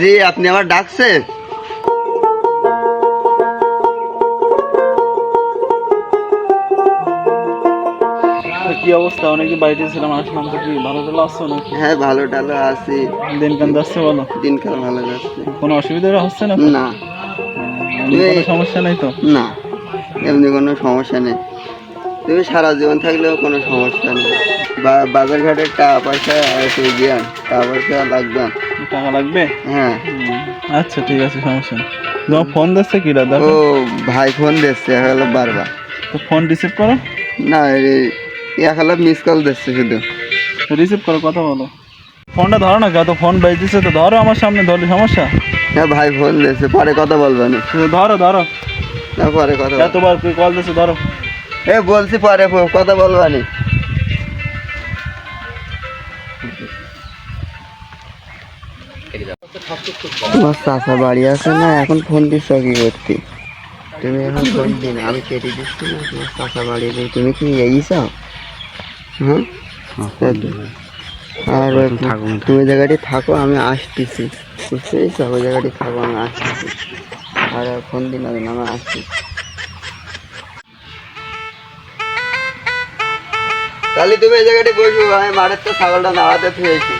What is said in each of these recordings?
জি আপনি আমার ডাকছে কি অবস্থা? অনেকদিন বাড়িতে ছিলাম আসলাম তো কি ভালো টালো আসছো নাকি? হ্যাঁ ভালো টালো আছি। দিন কান যাচ্ছে বলো? দিনকাল ভালো যাচ্ছে। কোনো অসুবিধা হচ্ছে না না। কোনো সমস্যা নেই তো? না এমনি কোনো সমস্যা নেই। তুমি সারা জীবন থাকলেও কোনো সমস্যা নেই। বা- বাজার টাকা পয়সা জ্ঞান টাকা পয়সা লাগবে। টাকা লাগবে? হ্যাঁ। আচ্ছা ঠিক আছে সমস্যা তোমার ফোন দিচ্ছে কি ও দেখো। ভাই ফোন দিচ্ছে হলো বারবার। তো ফোন রিসিভ করো। না এক হলো মিস কল দিচ্ছে শুধু। রিসিভ করো কথা বলো। ফোনটা ধরো না কত ফোন বেজেছে তো ধরো আমার সামনে ধরলে সমস্যা? হ্যাঁ ভাই ফোন দিচ্ছে পরে কথা বলবে না। তো ধরো ধরো। না পরে কথা। এতবার কল দিচ্ছে ধরো। এ বলছি পরে কথা বলবা নি। তোমার চাষা বাড়ি আছে না এখন ফোন দিচ্ছ কি করতে? তুমি এখন ফোন দিন আমি কেটে দিচ্ছি না তোমার চাষা বাড়ি আছে। তুমি কি এই হ্যাঁ? আর তুমি জায়গাটি থাকো আমি আসতেছি। বুঝতে পেরেছ ওই জায়গাটি থাকো আমি আসতেছি। আর ফোন দিন আমি আমি আসতেছি। তাহলে তুমি এই জায়গাটি বসবো আমি মাঠের তো ছাগলটা নাড়াতে ফিরেছি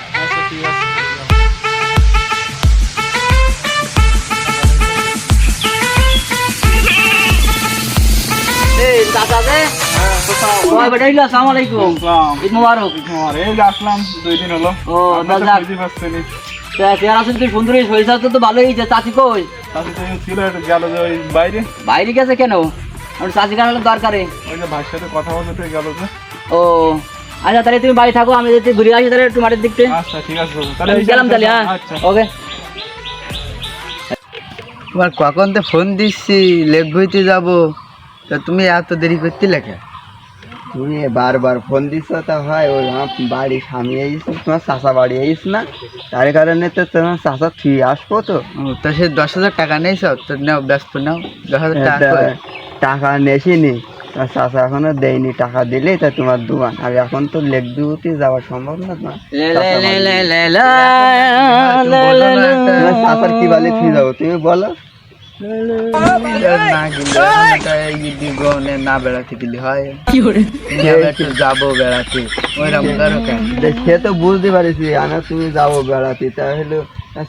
বাইরে। বাইরে গেছে কেন? চাচি দরকারে? কথা বলতে গেল ও আচ্ছা তাহলে তুমি বাড়ি থাকো আমি যদি ঘুরে আসি তাহলে একটু মাঠের দিকতে আচ্ছা ঠিক আছে তাহলে গেলাম তাহলে হ্যাঁ? আচ্ছা। ওকে। তোমার কখন তো ফোন দিচ্ছি? লেক বইতে যাব। তা তুমি এত দেরি করতে লেখে তুমি বারবার ফোন দিচ্ছ তা হয় ওই আমার বাড়ি সামনে আইস তোমার চাষা বাড়ি আইস না? তার কারণে তো তোমার চাষা ফিরে আসব তো। তো সে দশ হাজার টাকা নেই সব তো নাও ব্যস্ত নাও দশ হাজার টাকা। টাকা নেছিনি তোমার চাষা এখনও দেয়নি টাকা দিলেই তা তোমার দোকান। আর এখন তো লেক দুতে যাওয়া সম্ভব না তোমার। চাষার কি বালি ফিরে যাব তুমি বলো। যাব বেড়াতে সে তো বুঝতে পারিস তুমি যাব বেড়াতে তাহলে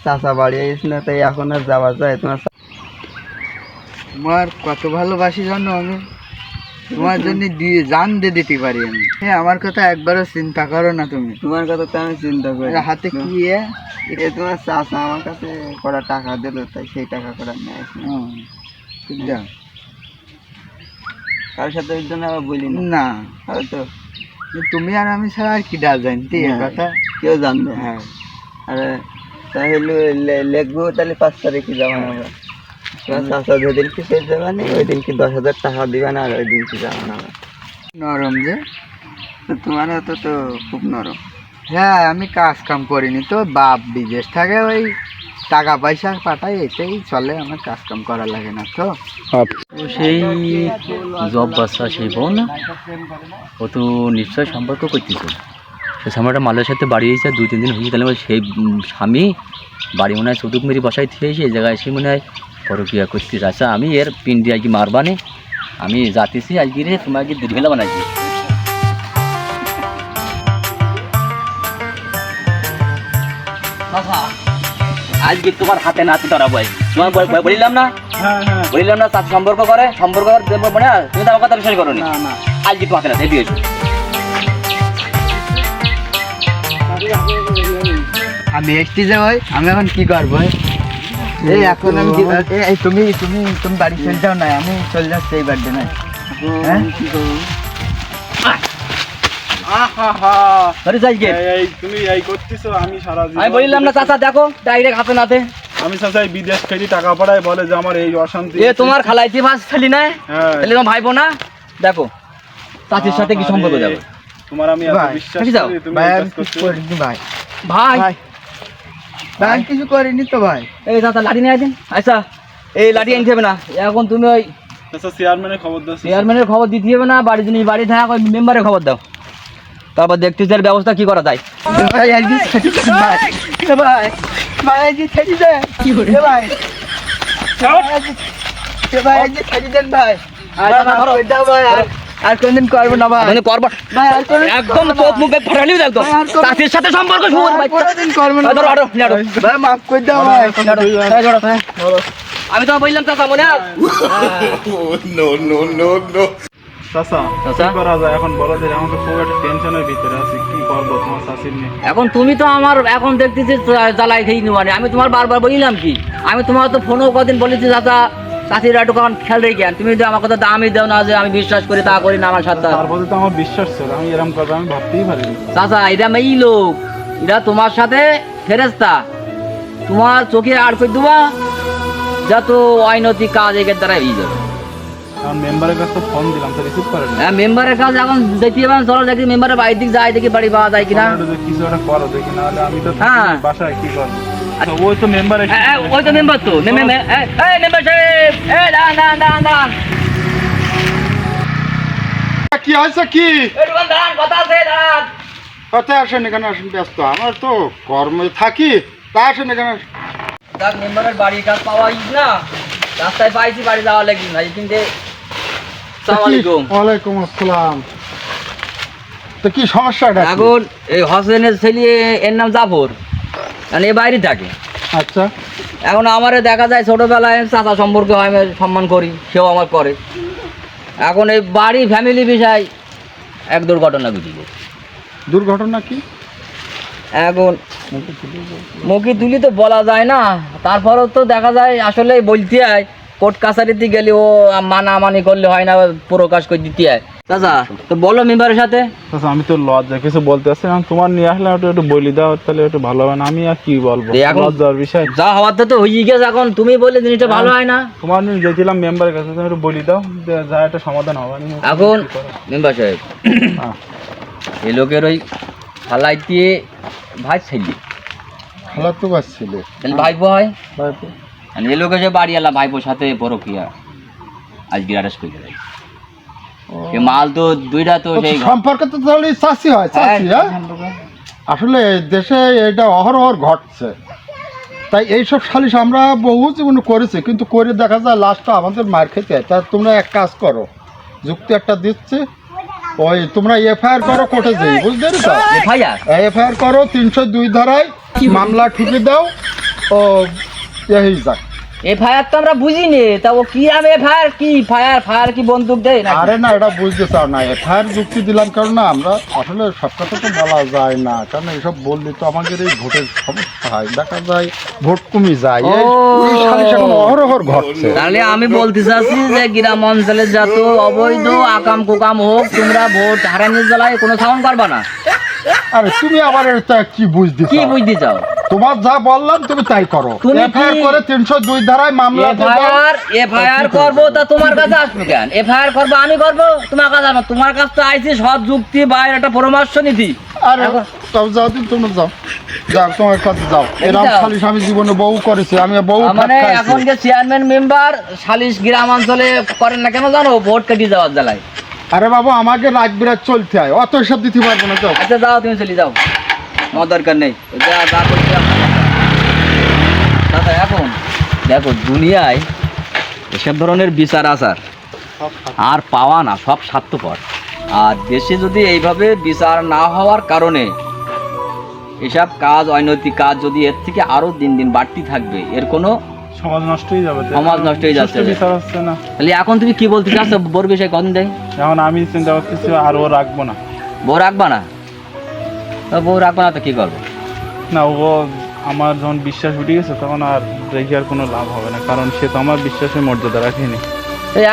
চাষা বাড়ি না তাই এখন আর যাওয়া যায় তোমার তোমার কত ভালোবাসি জানো আমি? তোমার জন্য দিয়ে জান দিয়ে দিতে পারি আমি। হ্যাঁ আমার কথা একবারও চিন্তা করো না তুমি। তোমার কথা তো আমি চিন্তা করি। হাতে কি এ? তোমার চাষা আমার কাছে করা টাকা দিল তাই সেই টাকা কটা নেয় হুম, ঠিক দাও। কার সাথে ওই জন্য আবার বলি না। হয়তো তুমি আর আমি ছাড়া আর কি ডা জানতে এ হ্যাঁ। কথা? কেউ জানবে হ্যাঁ। আরে তাহলে লিখব তাহলে পাঁচ তারিখে যাবেন আমরা। চাষা যেদিন কি শেষ যাবেন ওই দিন কি দশ হাজার টাকা দিবেন আর ওই দিন কি যাবেন আমরা নরম যে। তোমার হাতে তো খুব নরম। হ্যাঁ আমি কাজ কাম করিনি তো বাপ বিদেশ থাকে ওই টাকা পয়সা পাঠাই এতেই চলে আমার কাজ কাম করা লাগে না তো। সেই জব বাচ্চা সেই বউ না? ও তো নিশ্চয় সম্পর্ক করতেছে। সে সময়টা মালের সাথে বাড়ি এসে দুই তিন দিন হয়েছে তাহলে সেই স্বামী বাড়ি মনে হয় চতুক মেরি বসাই থেকে এই জায়গায় এসে মনে হয় পরকিয়া করতে আচ্ছা আমি এর পিন্ডি আজকে মারবানে আমি যাতেছি আজকে রে তোমাকে দীর্ঘেলা বানাইছি। আজকে তোমার হাতে নাতি ধরাবো তোমার বল- বল- বলিলাম না? হ্যাঁ হ্যাঁ। বলিলাম না তার সম্পর্ক করে সম্পর্ক করে তুমি তো আমার কথা বিশ্বাস করো না আজকে তোমার হাতে নাতি দিয়েছ আমি একটি যে ভাই আমি এখন কি করব এই এখন আমি এই, এই তুমি তুমি তুমি বাড়ি চলে যাও না আমি চলে যাচ্ছি এই বাড়িতে না হ্যাঁ? আহা ধরে যাইকে এই তুমি এই করতেছো আমি সারা জীবন আমি বলিলাম না চাচা দেখো ডাইরেক্ট হাতে নাতে। আমি চাচাই বিদেশ খেলি টাকা পাঠাই বলে যে আমার এই অশান্তি এ তোমার খালাইতি মাছ ফেলি না? হ্যাঁ। তাহলে তোমার ভাইবো না? দেখো চাচির সাথে কি সম্পর্ক যাবে তোমার আমি ভাই, বিশ্বাস করি তুমি ভাই। ভাই ভাই ভাই কিছু করিনি তো ভাই এই চাচা লাঠি নিয়ে আসেন আচ্ছা এই লাঠি আনতে হবে না এখন তুমি ওই আচ্ছা চেয়ারম্যানের খবর দাও চেয়ারম্যানের খবর দিতে হবে না বাড়ি যিনি বাড়ি থাকা ওই মেম্বারের খবর দাও তারপর দেখতেছি এর ব্যবস্থা কি করা যায় ভাই ভাই ভাই ভাই যে ছেড়ে দে কি ভাই এ ভাই এ ভাই যে ছেড়ে দেন ভাই আর। করে দাও ভাই আর- আর কোনদিন করব না ভাই। মানে করবা? ভাই আর কোনদিন একদম চোখ না। মুখে ফাটালি একদম। তাঁতির সাথে সম্পর্ক ভাই, কোনদিন করব না ধরো আরও ভাই মাফ করে দাও ভাই। ধরো। আমি তো বললাম চাচা মনে চাচা? কি করা যায়? এখন বলো যে এখন তো খুব একটা টেনশনের ভিতরে আছি। কি করব তোমার শাশির নিয়ে? এখন তুমি তো আমার এখন দেখতেছি জ্বালাই খেয়ে নিবানি আমি তোমার বারবার বললাম কি? আমি তোমার তো ফোনও কদিন বলেছি চাচা। চাষির একটু কারণ খেয়াল রেখে আন। তুমি যদি আমার কথা দামই দাও না যে আমি বিশ্বাস করি তা করি না আমার সাথে। তারপরে তো আমার বিশ্বাস ছিল আমি এরকম করব আমি ভাবতেই পারিনি। চাচা এরা এই লোক। এরা তোমার সাথে ফেরেস্তা তোমার চোখে আর করে দেবা যত অনৈতিক কাজ একের দ্বারা হয়ে যাবে। মেম্বারের কাছে তো ফোন দিলাম তো রিসিভ করেন। হ্যাঁ মেম্বারের কাজ এখন দেখতে পাবেন চলো দেখি মেম্বারের বাড়ির দিক যায় দেখি বাড়ি পাওয়া যায় কিনা। কিছু একটা করো দেখি নাহলে আমি তো হ্যাঁ। বাসায় কি করব? ওই তো মেম্বার হ্যাঁ, হ্যাঁ, ওই তো মেম্বার তো। মে- মে- মে- এই, এই, মেম্বার সাহেব এই দাঁড়ান দাঁড়ান দাঁড়ান দাঁড়ান। কি হয়েছে কি? কথা আছে দাঁড়ান। কোথায় আসেন এখানে আসেন ব্যস্ত। আমার তো কর্মে থাকি তা আসেন এখানে আসেন। যাক মেম্বারের বাড়ির কাজ পাওয়া ইস না। রাস্তায় পাইছি বাড়ি যাওয়া লাগি না কিন্তু ওয়ালাইকুম আসসালাম। তো কি সমস্যাটা এখন এই হোসেনের ছেলে এর নাম জাফর। মানে এ বাইরে থাকে। আচ্ছা। এখন আমারে দেখা যায় ছোটবেলায় চাচা সম্পর্কে হয় আমি সম্মান করি সেও আমার করে। এখন এই বাড়ি ফ্যামিলি বিষয় এক দুর্ঘটনা ঘটে গেছে দুর্ঘটনা কি? এখন মুখে তুলি তো বলা যায় না তারপরেও তো দেখা যায় আসলে বলতে হয় কোর্ট কাছারিতে গেলে ও মানামানি করলে হয় না প্রকাশ করে দিতে হয়। চাচা তো বলো মেম্বারের সাথে। আমি তো লজ্জা কিছু বলতে আসছি তোমার নিয়ে আসলে একটু একটু বলি দাও তাহলে একটু ভালো হবে না। আমি আর কি বলব? দিয়ে লজ্জার বিষয়। যা হওয়ার তো হয়ে গেছে এখন। তুমি জিনিসটা ভালো হয় না। তোমার নিয়ে গেছিলাম মেম্বারের কাছে তুমি একটু বলি দাও। যা একটা সমাধান হবে। এখন মেম্বার সাহেব হ্যাঁ। এই লোকের ওই ফালাই দিয়ে ভাই ছেলে খেলা তো ছিল। তাহলে ভাইপো হয়। আর এই লোকের যে বাড়ি এলা ভাইপোর সাথে বড় কিয়া আজকে অ্যারেস্ট করে মাল তো দুইটা তো সেই সম্পর্কে তো তাহলে চাষি হয় চাষি হ্যাঁ? আসলে দেশে এটা অহরহর ঘটছে। তাই এইসব সালিশ আমরা বহু জীবনে করেছি কিন্তু করে দেখা যায় লাস্টটা আমাদের মার খেতে হয়। তা তোমরা এক কাজ করো যুক্তি একটা দিচ্ছি। ওই তোমরা এফআইআর করো কোর্টে যাই বুঝতে পেরেছ? এফআইআর? এফআইআর করো তিনশো দুই ধারায় মামলা ঠুকে দাও ও এই যাক। এফআইআর তো আমরা বুঝিনি তা ও কি আমি এফআইআর কি? ফায়ার ফায়ার কি বন্দুক দেয় না আরে না এটা বুঝতে চাও না এফআইআর যুক্তি দিলাম কারণ না আমরা আসলে সব কথা তো বলা যায় না কারণ এইসব বললে তো আমাদের এই ভোটের সমস্যা হয় দেখা যায় ভোট কমে যায় এই- এখন অহরহর ঘটছে। তাহলে আমি বলতে চাচ্ছি যে গ্রাম অঞ্চলে যত অবৈধ আকাম কুকাম হোক তোমরা ভোট হারানোর জ্বালায় কোনো সাউন্ড করবা না। আরে তুমি আবার এটা কি বুঝতে কি বুঝতে চাও? তোমার যা বললাম তুমি তাই করো। তুমি এফআইআর করে তিনশো দুই ধারায় মামলা এফআইআর এফআইআর করব তা তোমার কাছে আসবে কেন? এফআইআর করব আমি করব? তোমার কাছে আসব। তোমার কাছে তো আইছি সব যুক্তি একটা পরামর্শ নিতি আরে তাও যাও দিন তোমরা যাও। যাও তোমার কাছে যাও। এরকম সালিশ আমি জীবনে বহু করেছি আমি বহু মানে এখন যে চেয়ারম্যান মেম্বার সালিশ গ্রাম অঞ্চলে করেন না কেন জানো? ভোট কাটিয়ে যাওয়ার জ্বালায়। আরে বাবু আমাকে রাত বিরাত চলতে হয়। অত হিসাব দিতে পারব না যাও। আচ্ছা যাও তুমি চলে যাও। আমার দরকার নেই। যা যা করছি দাদা এখন? দেখো দুনিয়ায় এসব ধরনের বিচার আচার আর পাওয়া না সব স্বার্থপর। আর দেশে যদি এইভাবে বিচার না হওয়ার কারণে এসব কাজ অনৈতিক কাজ যদি এর থেকে আরও দিন দিন বাড়তি থাকবে এর কোনো সমাজ নষ্ট হয়ে যাবে সমাজ নষ্ট হয়ে যাচ্ছে। বিচার হচ্ছে না। তাহলে এখন তুমি কি বলতে চাচ্ছ? বোর বিষয়ে কদিন দেয়? এখন আমি চিন্তা করতেছি আর ও রাখব না। বউ রাখবা না? বউ রাখবা না তো কি করব? না ও আমার যখন বিশ্বাস উঠে গেছে তখন আর রেখে আর কোনো লাভ হবে না কারণ সে তো আমার বিশ্বাসের মর্যাদা রাখেনি।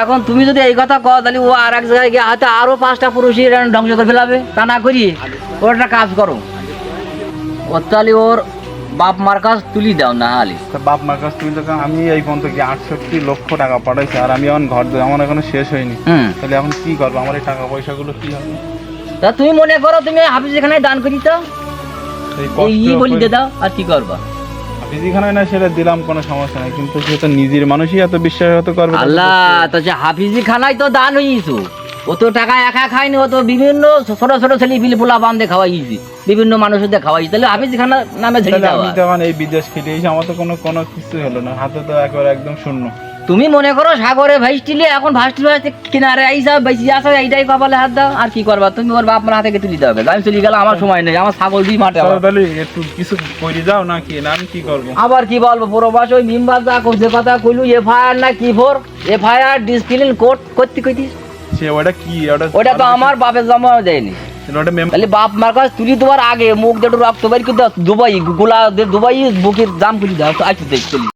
এখন তুমি যদি এই কথা কও তাহলে ও আর এক জায়গায় গিয়ে হয়তো আরও পাঁচটা এরকম ধ্বংস করে ফেলাবে। তা না করি ওর একটা কাজ করো। ওর তাহলে ওর বাপ মার কাজ তুলি দাও না হালি। বাপ মার কাছ থেকে তো আমি এই পর্যন্ত কি আটষট্টি লক্ষ টাকা পাঠাইছি আর আমি এখন ঘর আমার এখনও শেষ হয়নি। তাহলে এখন কি করব? আমার এই টাকা পয়সাগুলো কি হবে? তা তুমি মনে করো তুমি হাফিজ এখানে দান করি তো এই ই বলি দিয়ে দাও আর কি করবা? না সেটা দিলাম কোনো সমস্যা নাই কিন্তু সে তো নিজের মানুষই এত বিশ্বাসঘাত করবে আল্লাহ তো সে হাফিজি খানায় তো দান হইছো ও তো টাকা একা খায়নি ও তো বিভিন্ন ছোট ছোট ছেলে বিলি পোলা বান্ধে খাওয়াইছি বিভিন্ন মানুষদের খাওয়াইছি। তাহলে হাফিজ খানা নামে ছেড়ে তাহলে দেওয়া। আমি তখন এই বিদেশ খেটে এসে আমার তো কোনো কোনো কিছু হলো না হাতে তো একবার একদম শূন্য। তুমি মনে করো সাগরে ভাইস্টিলে এখন ভাসটি ভাসতে কিনারে আইসা বেশি আসো এইটাই কপালে হাত দাও আর কি করবা? তুমি ওর বাপ মার হাতে থেকে তুলি দেবে আমি চলে গেলাম আমার সময় নেই আমার ছাগল দুই মাঠে। তাহলে একটু কিছু করে দাও না কি না আমি কি করব? আবার কি বলব প্রবাস ওই মিম্বার যা করছে কথা কইলু এফআইআর না কি ফোর এফআইআর ডিসপ্লিন কোর্ট করতে কইতিস সে ওটা কি ওটা ওটা তো আমার বাপের জমা দেয়নি। তাহলে বাপ মার কাছে তুলি দেওয়ার আগে মুখ দুটো রক্ত বের দুবাই গোলা দুবাই বুকের জাম খুলি দাও তো চলি।